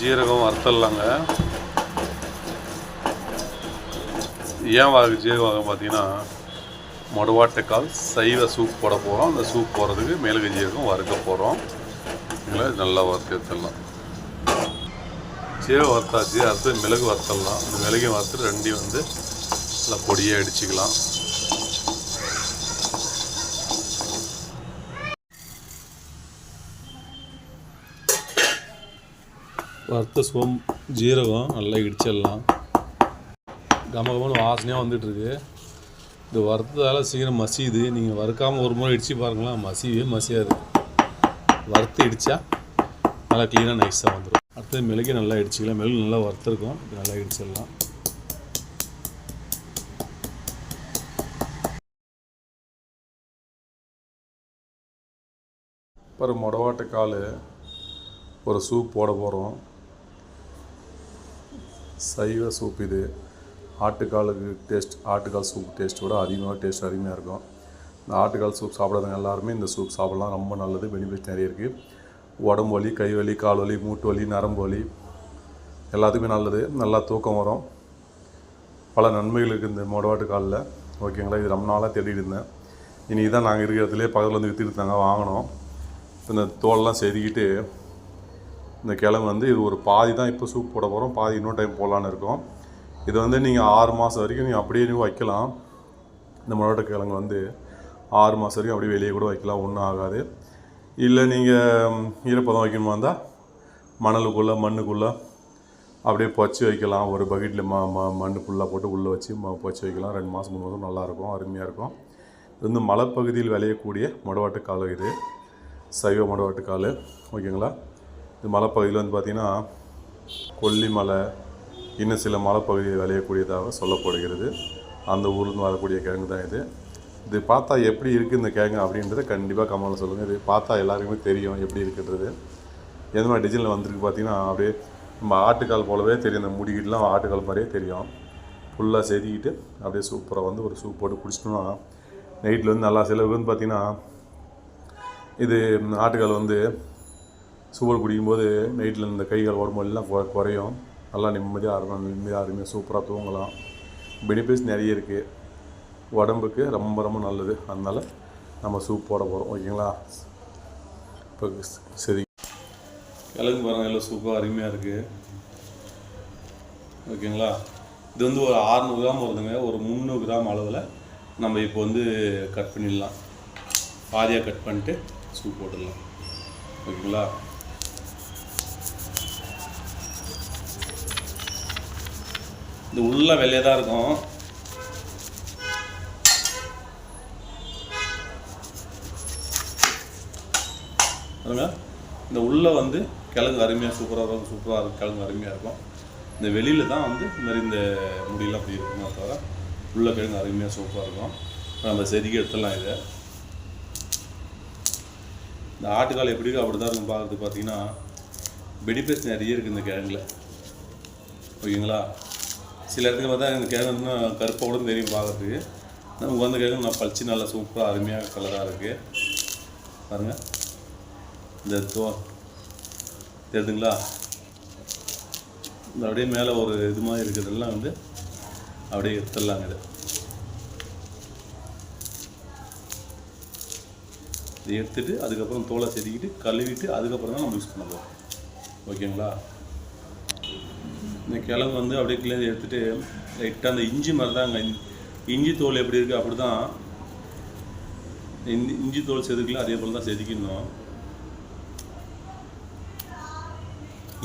ஜீரகம் வறுத்தலாங்க ஏன் வாங்க ஜீரகம் பார்த்தீங்கன்னா மொடவாட்டைக்கால் சைவ சூப் போட போகிறோம் அந்த சூப் போடுறதுக்கு மிளகு ஜீரகம் வறுக்க போகிறோம் இல்லை நல்லா வறுத்து எடுத்துடலாம். ஜீரகம் வறுத்தாச்சு. அடுத்து மிளகு வறுத்தடலாம் இந்த மிளகையும் வறுத்து ரெண்டையும் வந்து நல்லா பொடியாக அடிச்சுக்கலாம் வறுத்த சோம் ஜீரகம் நல்லா இடிச்சிடலாம். கம வாசனையாக வந்துட்டுருக்கு. இது வறுத்ததால் சீக்கிரம் மசியுது. நீங்கள் வறுக்காமல் ஒரு முறை இடித்து பாருங்களேன் மசியவே மசியாது. வறுத்து இடித்தா நல்லா க்ளீனாக நைஸாக வந்துடும் அடுத்தது மிளகு நல்லா இடிச்சிக்கலாம். மிளகு நல்லா வறுத்துருக்கும். நல்லா இடிச்சிடலாம். அப்புறம் மொடவாட்டைக்கால் ஒரு சூப் போட போகிறோம் சைவ சூப் இது. ஆட்டுக்காலுக்கு டேஸ்ட் ஆட்டுக்கால் சூப் டேஸ்ட்டோட அதிகமாக டேஸ்ட் அருமையாக இருக்கும். இந்த ஆட்டுக்கால் சூப் சாப்பிட்றவங்க எல்லாருமே இந்த சூப் சாப்பிட்லாம். ரொம்ப நல்லது. பெனிஃபிட் நிறைய இருக்குது உடம்பு வலி கை வலி கால் வலி மூட்டு வலி நரம்பு வலி எல்லாத்துக்குமே நல்லது. நல்லா தூக்கம் வரும். பல நன்மைகள் இருக்குது இந்த மொடவாட்டு காலில். ஓகேங்களா? இது ரொம்ப நாளாக தேடிட்டு இருந்தேன். இனி தான் நாங்கள் இருக்கிற இடத்துலேயே பக்கத்தில் வந்து விற்றுட்டு இருந்தாங்க. வாங்கினோம். இந்த தோலெல்லாம் செதுக்கிட்டு இந்த கிழங்கு வந்து இது ஒரு பாதி தான் இப்போ சூப் போட போகிறோம் பாதி இன்னொரு டைம் போடலான்னு இருக்கோம். இது வந்து நீங்கள் ஆறு மாதம் வரைக்கும் நீங்கள் அப்படியே நீங்கள் வைக்கலாம். இந்த மொழட்ட கிழங்கு வந்து ஆறு மாதம் வரைக்கும் அப்படியே வெளியே கூட வைக்கலாம் ஒன்றும் ஆகாது. இல்லை நீங்கள் ஈரப்பதம் வைக்கணுமா இருந்தால் மணலுக்குள்ளே மண்ணுக்குள்ளே அப்படியே பொச்சு வைக்கலாம். ஒரு பக்கெட்டில் ம ம மண் ஃபுல்லாக போட்டு உள்ளே வச்சு ம பொச்சு வைக்கலாம். ரெண்டு மாதம் மூணு மாதம் நல்லாயிருக்கும் அருமையாக இருக்கும். இது வந்து மலைப்பகுதியில் விளையக்கூடிய மொடவாட்டு கால் இது. சைவ மொடவாட்டு கால் ஓகேங்களா? இது மலைப்பகுதியில் வந்து பார்த்திங்கன்னா கொல்லிமலை இன்னும் சில மலைப்பகுதியில் விளையக்கூடியதாக சொல்லப்படுகிறது. அந்த ஊர்லேருந்து வரக்கூடிய கிழங்கு தான் இது. இது பார்த்தா எப்படி இருக்குது இந்த கிழங்கு அப்படின்றத கண்டிப்பாக கமெண்ட்டில் சொல்லுங்கள் இது பார்த்தா எல்லாருக்குமே தெரியும் எப்படி இருக்குன்றது. எந்த மாதிரி டிசைனில் வந்திருக்கு பார்த்தீங்கன்னா அப்படியே நம்ம ஆட்டுக்கால் போலவே தெரியும். இந்த முடிக்கிட்டுலாம் ஆட்டுக்கால் மாதிரியே தெரியும். ஃபுல்லாக செதுக்கிட்டு அப்படியே சூப்பராக வந்து ஒரு சூப் போட்டு குடிச்சிட்டோம்னா நைட்டில் வந்து நல்லா சிலருக்கு வந்து பார்த்திங்கன்னா இது ஆட்டுக்கால் வந்து சூப்பர் குடிக்கும்போது நைட்டில் இந்த கை கால் உடம்பு எல்லாம் குறையும். நல்லா நிம்மதியாக இருக்கும் நிம்மதியாக அருமையாக சூப்பராக தூங்கலாம். பெனிஃபிட்ஸ் நிறைய இருக்குது உடம்புக்கு ரொம்ப ரொம்ப நல்லது. அதனால் நம்ம சூப் போட போகிறோம் ஓகேங்களா? இப்போ சரி. கிழங்கு பாருங்கள் எல்லாம் சூப்பராக அருமையாக இருக்குது ஓகேங்களா? இது வந்து ஒரு 600 கிராம் வருதுங்க. ஒரு முந்நூறு கிராம் அளவில் நம்ம இப்போ வந்து கட் பண்ணிடலாம். பாதியாக கட் பண்ணிட்டு சூப் போட்டுடலாம். ஓகேங்களா? இது உள்ள வெளியே தான் இருக்கும். பாருங்க இந்த உள்ளே வந்து கிழங்கு அருமையாக சூப்பராக இருக்கும் சூப்பராக இருக்கும் கிழங்கு அருமையாக இருக்கும். இந்த வெளியில் தான் வந்து இந்த மாதிரி இந்த முடியெல்லாம் அப்படி இருக்குமா தவிர உள்ள கிழங்கு அருமையாக சூப்பராக இருக்கும். நம்ம செதுக்கி எடுத்துடலாம் இதை. இந்த ஆட்டுக்கால் எப்படி இருக்கோ அப்படி தான் இருக்கும் பார்க்குறது பார்த்தீங்கன்னா பெனிஃபிட்ஸ் நிறைய இருக்குது இந்த கிழங்குல. ஓகேங்களா? சில இடத்துல பார்த்தா இந்த கிழங்கு இன்னும் கருப்பாக கூட தெரியும் பார்க்குறதுக்கு. நமக்கு வந்து கிழங்கு நான் பளிச்சு நல்லா சூப்பராக அருமையாக கலராக இருக்குது பாருங்கள் இந்த தோ தெரியுதுங்களா? இந்த அப்படியே மேலே ஒரு இது மாதிரி இருக்கிறதெல்லாம் வந்து அப்படியே எடுத்துடலாங்க இது. இதை எடுத்துட்டு அதுக்கப்புறம் தோலை செதுக்கிட்டு கழுவிட்டு அதுக்கப்புறம் தான் நம்ம யூஸ் பண்ண போகிறோம் ஓகேங்களா? இந்த கிழங்கு வந்து அப்படியே கிளந்து எடுத்துட்டு லைட்டாக அந்த இஞ்சி மாதிரி தாங்க இஞ்சி தோல் எப்படி இருக்குது அப்படி தான் இஞ்சி இஞ்சி தோல் செதுக்கலாம் அதே போல் தான் செதுக்கணும்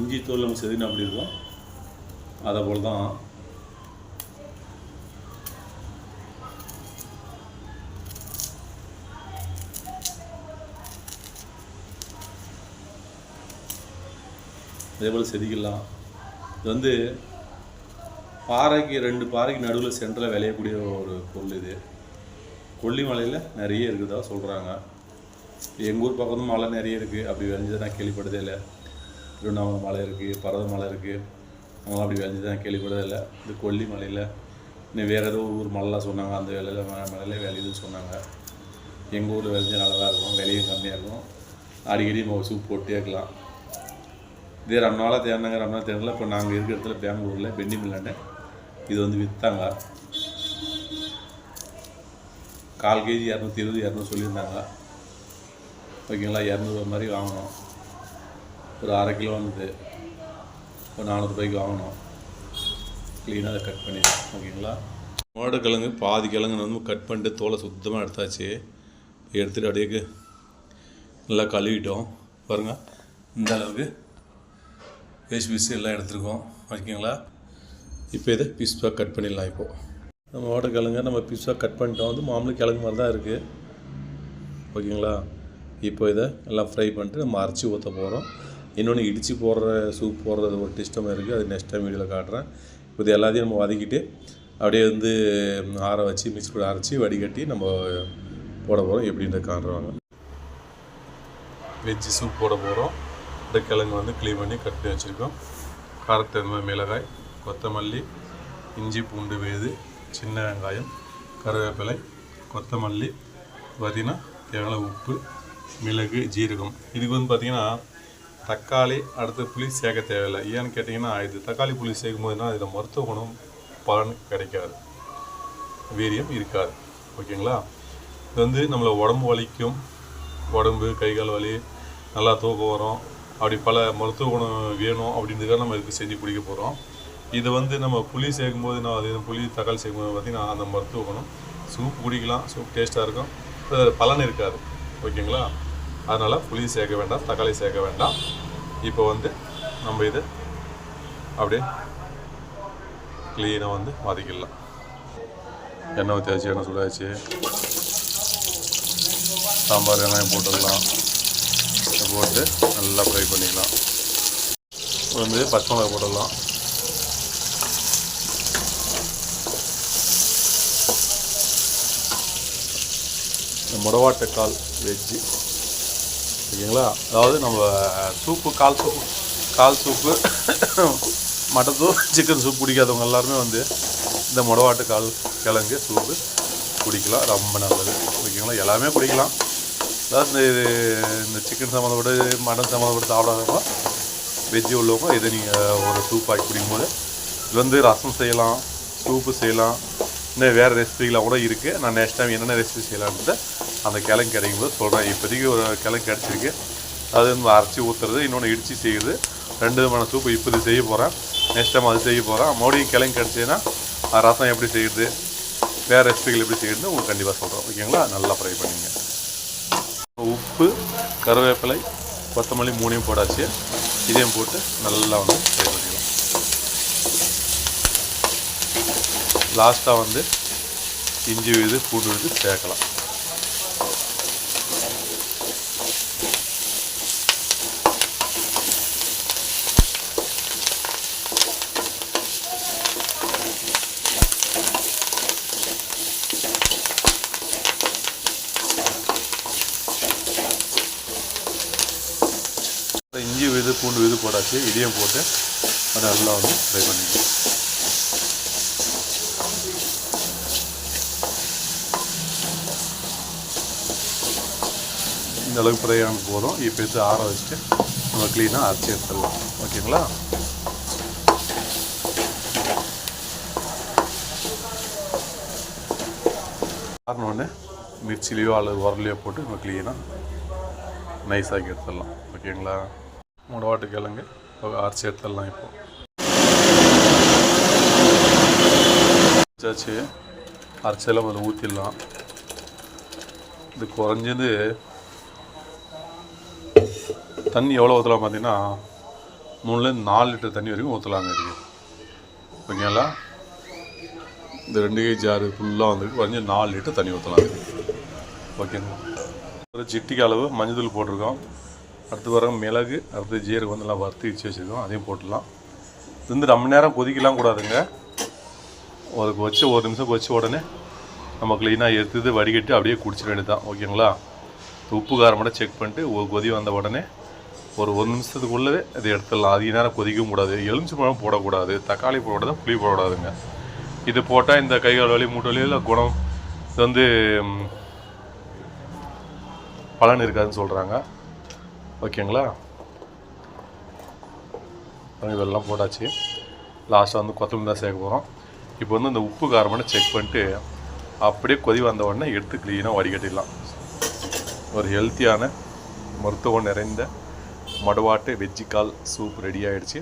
இஞ்சி தோல் நம்ம செதுக்கினா அப்படி இருக்கும்? அதை போல் தான் அதே போல் செதுக்கிடலாம். இது வந்து பாறைக்கு ரெண்டு பாறைக்கு நடுவில் சென்டரில் விளையக்கூடிய ஒரு பொருள் இது. கொல்லிமலையில் நிறைய இருக்குதா சொல்கிறாங்க எங்கள் ஊர் பக்கம் மலை நிறைய இருக்குது அப்படி விளைஞ்சதை நான் கேள்விப்பட்டதே இல்லை. திருவண்ணாமலை மலை இருக்குது பர்வத மலை இருக்குது அவங்க அப்படி விளைஞ்சதை நான் கேள்விப்பட்டதே இல்லை. இது கொல்லிமலையில் இன்னும் வேறு ஏதோ ஊர் மலைலாம் சொன்னாங்க. அந்த வேலையில் மலையில் விளையுதுன்னு சொன்னாங்க. எங்கள் ஊரில் விளைஞ்ச நல்லா தான் இருக்கும். விலையும் கம்மியாக இருக்கும். அடிக்கடி நம்ம சூப் போட்டே இருக்கலாம். இதே ரொம்ப நாளாக தேடினாங்க ரொம்ப நாள் தேடல இப்போ நாங்கள் இருக்கிற இடத்துல பெங்களூரில் பெண்டி மில்லாண்ட. இது வந்து விற்றாங்க கால் கேஜி இரநூத்தி இருபது இரநூறு சொல்லியிருந்தாங்க ஓகேங்களா? இரநூறுவா மாதிரி வாங்கினோம் ஒரு அரை கிலோ வந்தது ஒரு நானூறுபாய்க்கு வாங்கினோம் க்ளீனாக அதை கட் பண்ணிடுறோம் ஓகேங்களா? கிழங்கு பாதி கிழங்கு வந்து கட் பண்ணிட்டு தோலை சுத்தமாக எடுத்தாச்சு. எடுத்துகிட்டு அப்படியே நல்லா கழுவிட்டோம். பாருங்கள் இந்த அளவுக்கு வேஸ்ட் பீஸ் எல்லாம் எடுத்துருக்கோம். ஓகேங்களா? இப்போ இதை பீஸ்பாக கட் பண்ணிடலாம் இப்போது நம்ம ஓட்டக்கிழங்க நம்ம பீஸாக கட் பண்ணிட்டோம். வந்து மாமூலி கிழங்கு மாதிரி தான் இருக்குது ஓகேங்களா? இப்போ இதை எல்லாம் ஃப்ரை பண்ணிட்டு நம்ம அரைச்சி ஊற்ற போகிறோம் இன்னொன்று இடித்து போடுற சூப் போடுறது ஒரு டிஸ்டம் இருக்குது அது நெக்ஸ்ட் டைம் வீடியோவில் காட்டுறேன். இப்போ இது எல்லாத்தையும் நம்ம வதக்கிட்டு அப்படியே வந்து ஆற வச்சு மிக்ஸ் கூட அரைச்சி வடிகட்டி நம்ம போட போகிறோம் எப்படின்ற காட்டுறாங்க வெஜ்ஜு சூப் போட போகிறோம் இந்த வந்து க்ளீன் பண்ணி கட் பண்ணி வச்சுருக்கோம். காரத்துக்கு மாதிரி மிளகாய் கொத்தமல்லி இஞ்சி பூண்டு வேது சின்ன வெங்காயம் கருவேப்பிலை கொத்தமல்லி பார்த்திங்கன்னா தேவையான உப்பு மிளகு ஜீரகம். இதுக்கு வந்து பார்த்திங்கன்னா தக்காளி அடுத்து புளி சேர்க்க தேவையில்லை. ஏன்னு கேட்டிங்கன்னா இது தக்காளி புளி சேர்க்கும் போதுனா இதில் மருத்துவ குணம் பலன் கிடைக்காது. வீரியம் இருக்காது. ஓகேங்களா? இது வந்து நம்மளை உடம்பு வலிக்கும். உடம்பு கை கால் வலி நல்லா தூக்கம் வரும். அப்படி பல மருத்துவ குணம் வேணும் அப்படின்றதுக்காக நம்ம இதுக்கு செஞ்சு குடிக்க போகிறோம் இது வந்து நம்ம புளி சேர்க்கும்போது நான் அது புளி தக்காளி சேர்க்கும்போது பார்த்திங்கன்னா அந்த மருத்துவ குணம். சூப் குடிக்கலாம் சூப் டேஸ்ட்டாக இருக்கும். பலன் இருக்காது. ஓகேங்களா? அதனால் புளி சேர்க்க வேண்டாம் தக்காளி சேர்க்க வேண்டாம். இப்போ வந்து நம்ம இதை அப்படியே க்ளீனாக வந்து வதக்கிடலாம் எண்ணெய் ஊற்றியாச்சு எண்ணெய் சுடாச்சு. சாம்பார் வெங்காயம் போட்டுடலாம் போட்டு நல்லா ஃப்ரை பண்ணிக்கலாம் வந்து பச்சை மிளகாய் போட்டுடலாம். இந்த முடவாட்டைக்கால் வெஜ்ஜு ஓகேங்களா அதாவது நம்ம சூப்பு கால் சூப்பு கால் soup mutton soup chicken soup பிடிக்காதவங்க எல்லாருமே வந்து இந்த முடவாட்டுக்கால் கிழங்கு சூப்பு குடிக்கலாம் ரொம்ப நல்லது. ஓகேங்களா? எல்லாமே குடிக்கலாம் அதாவது இந்த இது இந்த சிக்கன் சம்மந்தப்பட்டு மட்டன் சம்மந்தப்பட்டு சாப்பிடாதவங்க வெஜ்ஜு உள்ளவங்க இதை நீங்கள் ஒரு சூப் ஆக்கி குடிக்கும்போது இது வந்து ரசம் செய்யலாம் சூப்பு செய்யலாம் இன்னும் வேறு ரெசிபிகளாக கூட இருக்குது நான் நெக்ஸ்ட் டைம் என்னென்ன ரெசிபி செய்யலான்ட்டு அந்த கிழங்கு கிடைக்கும் போது சொல்கிறேன் இப்போதைக்கு ஒரு கிழங்கு கிடச்சிருக்கு. அது வந்து அரைச்சி ஊற்றுறது இன்னொன்று இடித்து செய்யுது. ரெண்டு விதமான சூப்பு இப்போது செய்ய போகிறேன் நெக்ஸ்ட் டைம் அது செய்ய போகிறேன் மறுபடியும் கிழங்கு கிடச்சிதுன்னா ரசம் எப்படி செய்யுது வேறு ரெசிபிகள் எப்படி செய்யுதுன்னு உங்களுக்கு கண்டிப்பாக சொல்கிறேன் ஓகேங்களா? நல்லா ஃப்ரை பண்ணிங்க. உப்பு கருவேப்பிலை கொத்தமல்லி மூணையும் போடாச்சு. இதையும் போட்டு நல்லா வந்து ஃப்ரை பண்ணிக்கலாம். லாஸ்ட்டாக வந்து இஞ்சி விழுது பூண்டு விழுது சேர்க்கலாம் இஞ்சி விழுது பூண்டு வச்சு இதையும் போட்டு அதை நல்லா வந்து ஃப்ரை பண்ணிக்கலாம். இந்த அளவுக்கு ஃப்ரை ஆன போதும். இப்போ எடுத்து ஆற வச்சுட்டு நம்ம க்ளீனாக அரைச்சி எடுத்துடலாம். ஓகேங்களா? ஆறினோடனே மிர்ச்சிலையோ அல்லது உரலையோ போட்டு நம்ம க்ளீனாக நைஸாக்கி எடுத்துடலாம். ஓகேங்களா? மூணு வாட்டு கிழங்கு இப்போ அரைச்சி எடுத்துடலாம் இப்போ. வச்சாச்சு. அரைச்செல்லாம் அதில் ஊற்றிடலாம் இது குறைஞ்சது தண்ணி எவ்வளோ ஊற்றலாம் பார்த்தீங்கன்னா மூணுலேருந்து நாலு லிட்டர் தண்ணி வரைக்கும் ஊற்றலாங்க இருக்குது ஓகேங்களா? இந்த ரெண்டு கேஜி ஆறு ஃபுல்லாக வந்துருக்கு. குறைஞ்சி நாலு லிட்டர் தண்ணி ஊற்றலாம் இதுக்கு ஓகேங்களா ஒரு சிட்டிக்கு அளவு மஞ்சள் போட்டிருக்கோம். அடுத்து வர மிளகு அடுத்து ஜீரகம் வந்து நல்லா வறுத்து வச்சு வச்சுருக்கோம். அதையும் போட்டுடலாம். இது வந்து ரொம்ப நேரம் கொதிக்கலாம் கூடாதுங்க. ஒரு வச்சு ஒரு நிமிஷம் கொதிச்ச உடனே நம்ம க்ளீனாக எடுத்து வடிகட்டி அப்படியே குடிச்சிட வேண்டியது தான் ஓகேங்களா உப்பு காரம் செக் பண்ணிட்டு ஒரு கொதி வந்த உடனே ஒரு ஒரு நிமிஷத்துக்குள்ளவே இதை எடுத்துடலாம். அதிக நேரம் கொதிக்கவும் கூடாது. எலுமிச்சை பழம் போடக்கூடாது. தக்காளி போடக்கூடாது புளி போடக்கூடாதுங்க. இது போட்டால் இந்த கை கால் வலி மூட்டு வலியில் குணம். இது வந்து பலன் இருக்காதுன்னு சொல்கிறாங்க ஓகேங்களா? இதெல்லாம் போட்டாச்சு. லாஸ்ட்டாக வந்து கொத்தமல்லி தான் சேர்க்க போகிறோம் இப்போ வந்து இந்த உப்பு காரமான செக் பண்ணிட்டு அப்படியே கொதி வந்த உடனே எடுத்து க்ளீனாக வடிகட்டிடலாம். ஒரு ஹெல்த்தியான மருத்துவம் நிறைந்த மடுவாட்டு வெஜ்ஜிக்கால் சூப் ரெடி ஆகிடுச்சு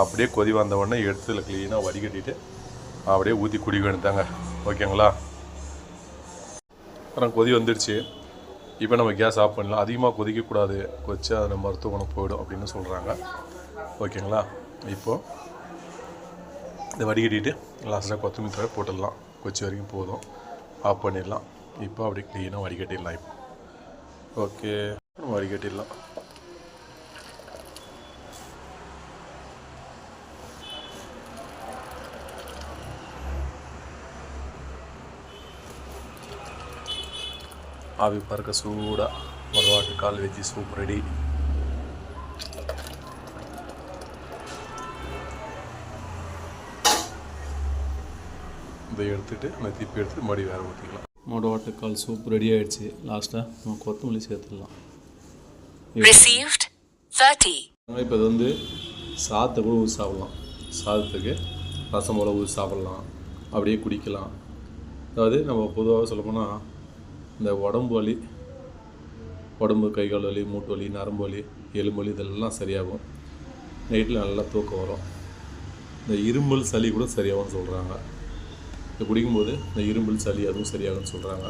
அப்படியே கொதி வந்த உடனே எடுத்து க்ளீனாக வடிகட்டிட்டு அப்படியே ஊற்றி குடி வேண்டியதாங்க ஓகேங்களா? அப்புறம் கொதி வந்துடுச்சு. இப்போ நம்ம கேஸ் ஆஃப் பண்ணலாம். அதிகமாக கொதிக்கக்கூடாது. கொதிச்சா அது மருத்துவ குணம் போயிடும் அப்படின்னு சொல்கிறாங்க ஓகேங்களா? இப்போது இதை வடிகட்டிட்டு லாஸ்ட்டாக கொத்தமல்லி தழை போட்டுடலாம். கொச்சி வரைக்கும் போதும். ஆஃப் பண்ணிடலாம். இப்போ அப்படியே க்ளீனாக வடிகட்டிடலாம். இப்போ. ஓகே. வடிகட்டிடலாம். ஆவி பறக்க சூடாக ஒரு வாட்டு கால் வெஜ்ஜி சூப் ரெடி இதை எடுத்துட்டு அந்த திப்பி எடுத்து மறுபடியும் வேறு ஊற்றிக்கலாம் மோட வாட்டுக்கால் சூப் ரெடி ஆயிடுச்சு. லாஸ்ட்டாக நம்ம கொத்தமல்லி சேர்த்துடலாம். Received 30. இப்போ இது வந்து சாதத்தை கூட ஊற்றி சாப்பிட்லாம். சாதத்துக்கு ரசம் போல் ஊற்றி சாப்பிட்லாம். அப்படியே குடிக்கலாம். அதாவது நம்ம பொதுவாக சொல்லப்போனால் இந்த உடம்பு வலி உடம்பு கை கால் வலி மூட்டு வலி நரம்பு வலி எலும்பு வலி இதெல்லாம் சரியாகும். நைட்டில் நல்லா தூக்கம் வரும். இந்த இரும்பல் சளி கூட சரியாகும்னு சொல்கிறாங்க இதை குடிக்கும்போது இந்த இரும்பல் சளி அதுவும் சரியாகும்னு சொல்கிறாங்க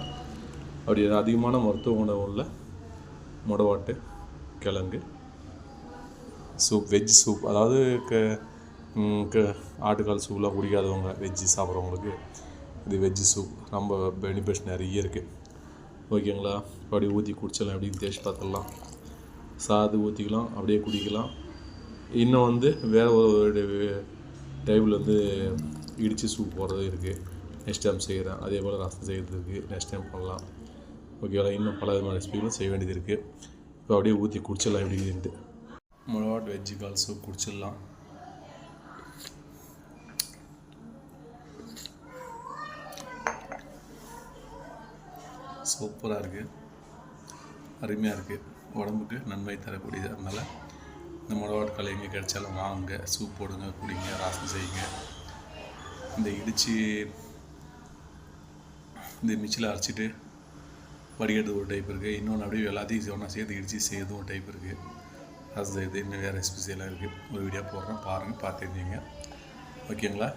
அப்படி அதிகமான மருத்துவ குணம் உள்ள முடவாட்டு கிழங்கு சூப் வெஜ் சூப் அதாவது க க ஆட்டுக்கால் சூப்லாம் குடிக்காதவங்க வெஜ்ஜு சாப்பிட்றவங்களுக்கு இது வெஜ்ஜு சூப் ரொம்ப பெனிஃபிட்ஸ் நிறைய இருக்குது ஓகேங்களா? அப்படியே ஊற்றி குடிச்சிடலாம் எப்படின்னு டேஸ்ட் பார்த்துடலாம். சாது ஊற்றிக்கலாம் அப்படியே குடிக்கலாம். இன்னும் வந்து வேறு ஒரு டைப்பில் வந்து இடித்து சூப் போடுறது இருக்குது நெக்ஸ்ட் டைம் செய்கிறேன் அதே போல் ரசம் செய்கிறது இருக்குது நெக்ஸ்ட் டைம் பண்ணலாம். ஓகேவா இன்னும் பல விதமான ரெசிபிகளும் செய்ய வேண்டியது இருக்குது இப்போ அப்படியே ஊற்றி குடிச்சிடலாம் எப்படின்ட்டு முளவாட் வெஜ்ஜு கால் சூப் குடிச்சிடலாம். சூப்பராக இருக்குது அருமையாக இருக்குது உடம்புக்கு நன்மை தரக்கூடியது அதனால் இந்த முளவாட்கள் எங்கே கிடைச்சாலும் வாங்குங்க சூப் போடுங்க குடிங்க ராசம் செய்யுங்க. இந்த இடித்து இந்த மிச்சில் அரைச்சிட்டு வடிகட்டு ஒரு டைப் இருக்குது இன்னொன்று அப்படியே எல்லாத்தையும் ஒன்றா சேர்த்து இடித்து செய்யறதும் ஒரு டைப் இருக்குது ராசம் செய்யுது இன்னும் வேறு ரெசிபிஸ் எல்லாம் இருக்குது ஒரு வீடியோ போடுறேன் பாருங்கள் பார்த்துருந்தீங்க ஓகேங்களா?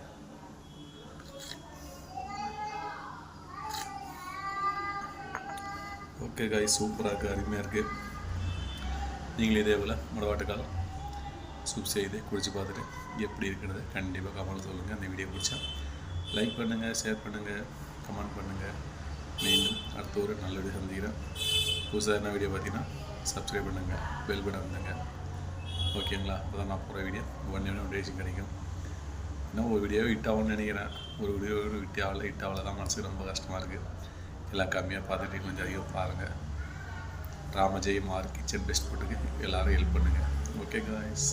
ஓகே காய் சூப்பராக இருக்குது அருமையாக இருக்குது. நீங்களும் இதே போல் முடவாட்டுக்கால் சூப் செய்து குடிச்சு பார்த்துட்டு எப்படி இருக்கிறத கண்டிப்பாக கமெண்ட் சொல்லுங்கள் அந்த வீடியோ பிடிச்சா லைக் பண்ணுங்கள் ஷேர் பண்ணுங்கள் கமெண்ட் பண்ணுங்கள் மீண்டும் அடுத்த ஒரு நல்ல வீடியோ சந்திக்கிறேன். புதுசாக என்ன வீடியோ பார்த்தீங்கன்னா சப்ஸ்கிரைப் பண்ணுங்கள் பெல் பட்டன் பண்ணுங்க ஓகேங்களா அப்போ தான் நான் போகிற வீடியோ ஒன் நோட்டிஃபிகேஷன் கிடைக்கும். இன்னும் ஒரு வீடியோ ஹிட் ஆகும்னு நினைக்கிறேன். ஒரு வீடியோ ஹிட் ஆகலை ஹிட் ஆகல தான் மனசுக்கு ரொம்ப கஷ்டமாக இருக்குது எல்லாம் கம்மியாக பார்த்துட்டு கொஞ்சம் அதிகம் பாருங்கள் ராமஜெய் ஆர் கிச்சன் பெஸ்ட் போட்டுங்க எல்லோரும் ஹெல்ப் பண்ணுங்கள் ஓகே காய்ஸ்